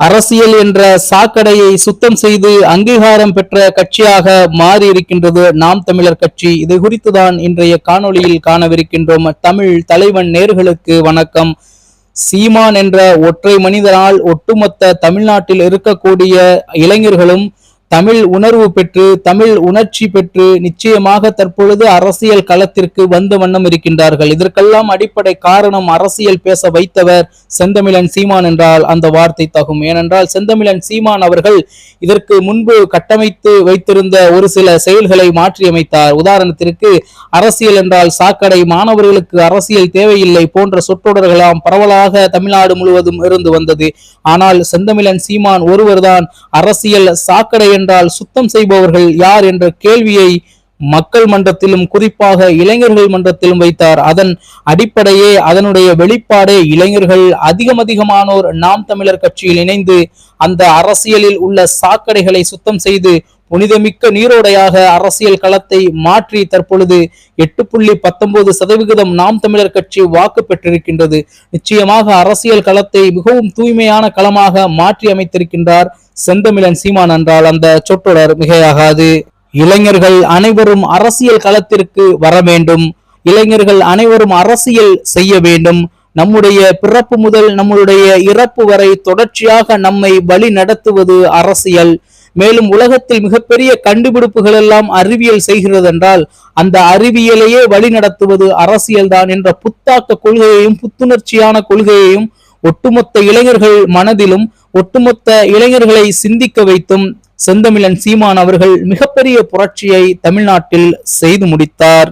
அரசியல் என்ற சாக்கடையை சுத்தம் செய்து அங்கீகாரம் பெற்ற கட்சியாக மாறி இருக்கின்றது நாம் தமிழர் கட்சி. இது குறித்துதான் இன்றைய காணொளியில் காணவிருக்கின்றோம். தமிழ் தலைவன் நேர்களுக்கு வணக்கம். சீமான் என்ற ஒற்றை மனிதனால் ஒட்டுமொத்த தமிழ்நாட்டில் இருக்கக்கூடிய இளைஞர்களும் தமிழ் உணர்வு பெற்று தமிழ் உணர்ச்சி பெற்று நிச்சயமாக தற்பொழுது அரசியல் களத்திற்கு வந்த வண்ணம் இருக்கின்றார்கள். இதற்கெல்லாம் அடிப்படை காரணம் அரசியல் பேச வைத்தவர் செந்தமிழன் சீமான் என்றால் அந்த வார்த்தை தகும். ஏனென்றால் செந்தமிழன் சீமான் அவர்கள் இதற்கு முன்பு கட்டமைத்து வைத்திருந்த ஒரு சில செயல்களை மாற்றியமைத்தார். உதாரணத்திற்கு அரசியல் என்றால் சாக்கடை மாணவர்களுக்கு அரசியல் தேவையில்லை போன்ற சொற்றொடர்களாம் பரவலாக தமிழ்நாடு முழுவதும் இருந்து வந்தது. ஆனால் செந்தமிழன் சீமான் ஒருவர்தான் அரசியல் சாக்கடை என்றால் சுத்தம் செய்பவர்கள் யார் என்ற கேள்வியை மக்கள் மன்றத்திலும் குறிப்பாக இளைஞர்கள் மன்றத்திலும் வைத்தார். அதன் அடிப்படையே அதனுடைய வெளிப்பாடே இளைஞர்கள் அதிகம் அதிகமானோர் நாம் தமிழர் கட்சியில் இணைந்து அந்த அரசியலில் உள்ள சாக்கடைகளை சுத்தம் செய்து புனிதமிக்க நீரோடையாக அரசியல் களத்தை மாற்றி தற்பொழுது எட்டு புள்ளி பத்தொன்பது சதவிகிதம் நாம் தமிழர் கட்சி வாக்கு பெற்றிருக்கின்றது. நிச்சயமாக அரசியல் களத்தை மிகவும் தூய்மையான களமாக மாற்றி அமைத்திருக்கின்றார். செந்தமிழன் சீமான் என்றால் அந்த சொற்றொடர் மிகையாகாது. இளைஞர்கள் அனைவரும் அரசியல் களத்திற்கு வர வேண்டும். இளைஞர்கள் அனைவரும் அரசியல் செய்ய வேண்டும். நம்முடைய பிறப்பு முதல் நம்முடைய இறப்பு வரை தொடர்ச்சியாக நம்மை வழி நடத்துவது அரசியல். மேலும் உலகத்தில் மிகப்பெரிய கண்டுபிடிப்புகள் எல்லாம் அறிவியல் செய்கிறது என்றால் அந்த அறிவியலையே வழி நடத்துவது அரசியல் தான் என்ற புத்தாக்க கொள்கையையும் புத்துணர்ச்சியான கொள்கையையும் ஒட்டுமொத்த இளைஞர்கள் மனதிலும் ஒட்டுமொத்த இளைஞர்களை சிந்திக்க வைத்தும் செந்தமிழன் சீமான் அவர்கள் மிகப்பெரிய புரட்சியை தமிழ்நாட்டில் செய்து முடித்தார்.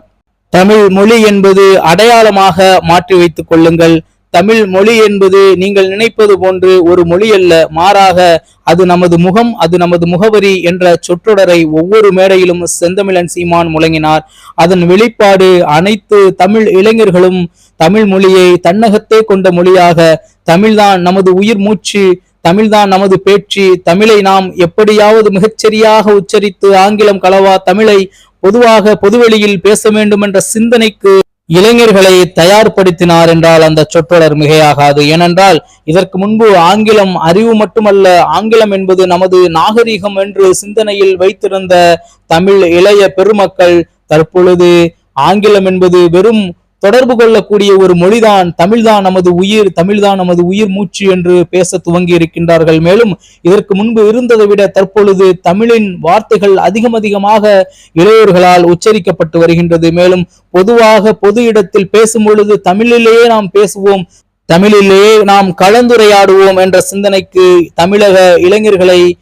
தமிழ் மொழி என்பது அடையாளமாக மாற்றி வைத்துக் கொள்ளுங்கள். தமிழ் மொழி என்பது நீங்கள் நினைப்பது போன்று ஒரு மொழி அல்ல மாறாக அது நமது முகம் அது நமது முகவரி என்ற சொற்றொடரை ஒவ்வொரு மேடையிலும் செந்தமிழன் சீமான் முழங்கினார். அதன் வெளிப்பாடு அனைத்து தமிழ் இளைஞர்களும் தமிழ் மொழியை தன்னகத்தே கொண்ட மொழியாக தமிழ்தான் நமது உயிர் மூச்சு தமிழ்தான் நமது பேச்சு தமிழை நாம் எப்படியாவது மிகச்சரியாக உச்சரித்து ஆங்கிலம் கலவா தமிழை பொதுவாக பொதுவெளியில் பேச வேண்டும் என்ற சிந்தனைக்கு இளைஞர்களை தயார்படுத்தினார் என்றால் அந்த சொற்றொடர் மிகையாகாது. ஏனென்றால் இதற்கு முன்பு ஆங்கிலம் அறிவு மட்டுமல்ல ஆங்கிலம் என்பது நமது நாகரிகம் என்று சிந்தனையில் வைத்திருந்த தமிழ் இளைய பெருமக்கள் தற்பொழுது ஆங்கிலம் என்பது வெறும் தொடர்பு கொள்ளக்கூடிய ஒரு மொழிதான். தமிழ்தான் நமது உயிர் தமிழ்தான் நமது உயிர் மூச்சு என்று பேச துவங்கி இருக்கின்றார்கள். மேலும் இதற்கு முன்பு இருந்ததை விட தற்பொழுது தமிழின் வார்த்தைகள் அதிகம் அதிகமாக இளையோர்களால் உச்சரிக்கப்பட்டு வருகின்றது. மேலும் பொதுவாக பொது இடத்தில் பேசும் பொழுது தமிழிலேயே நாம் பேசுவோம். தமிழிலேயே நாம் கலந்துரையாடுவோம் என்ற சிந்தனைக்கு தமிழக இளைஞர்களை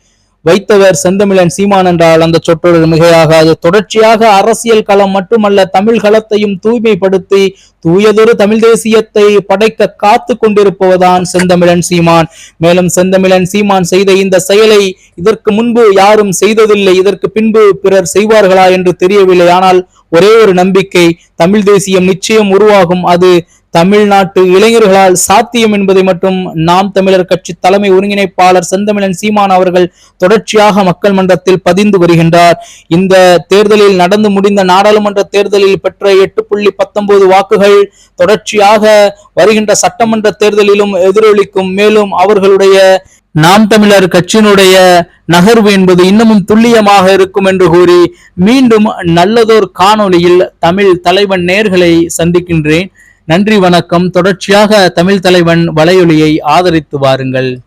வைத்தவர் செந்தமிழன் சீமான் என்றால் அந்த சொற்றொடர் மிகையாகாது. தொடர்ச்சியாக அரசியல் களம் மட்டுமல்ல தமிழ் களத்தையும் தூய்மைப்படுத்தி தூயதொரு தமிழ் தேசியத்தை படைக்க காத்து கொண்டிருப்பவர்தான் செந்தமிழன் சீமான். மேலும் செந்தமிழன் சீமான் செய்த இந்த செயலை இதற்கு முன்பு யாரும் செய்ததில்லை இதற்கு பின்பு பிறர் செய்வார்களா என்று தெரியவில்லை. ஆனால் ஒரே ஒரு நம்பிக்கை தமிழ் தேசியம் நிச்சயம் உருவாகும். அது தமிழ்நாட்டு இளைஞர்களால் சாத்தியம் என்பதை மட்டும் நாம் தமிழர் கட்சி தலைமை ஒருங்கிணைப்பாளர் செந்தமிழன் சீமான் அவர்கள் தொடர்ச்சியாக மக்கள் மன்றத்தில் பதிந்து வருகின்றார். இந்த தேர்தலில் நடந்து முடிந்த நாடாளுமன்ற தேர்தலில் பெற்ற எட்டு புள்ளி பத்தொன்பது வாக்குகள் தொடர்ச்சியாக வருகின்ற சட்டமன்ற தேர்தலிலும் எதிரொலிக்கும். மேலும் அவர்களுடைய நாம் தமிழர் கட்சியினுடைய நகர்வு என்பது இன்னமும் துல்லியமாக இருக்கும் என்று கூறி மீண்டும் நல்லதோர் காணொளியில் தமிழ் தலைவன் நேர்களை சந்திக்கின்றேன். நன்றி வணக்கம். தொடர்ச்சியாக தமிழ் தலைவன் வலையொலியை ஆதரித்து வாருங்கள்.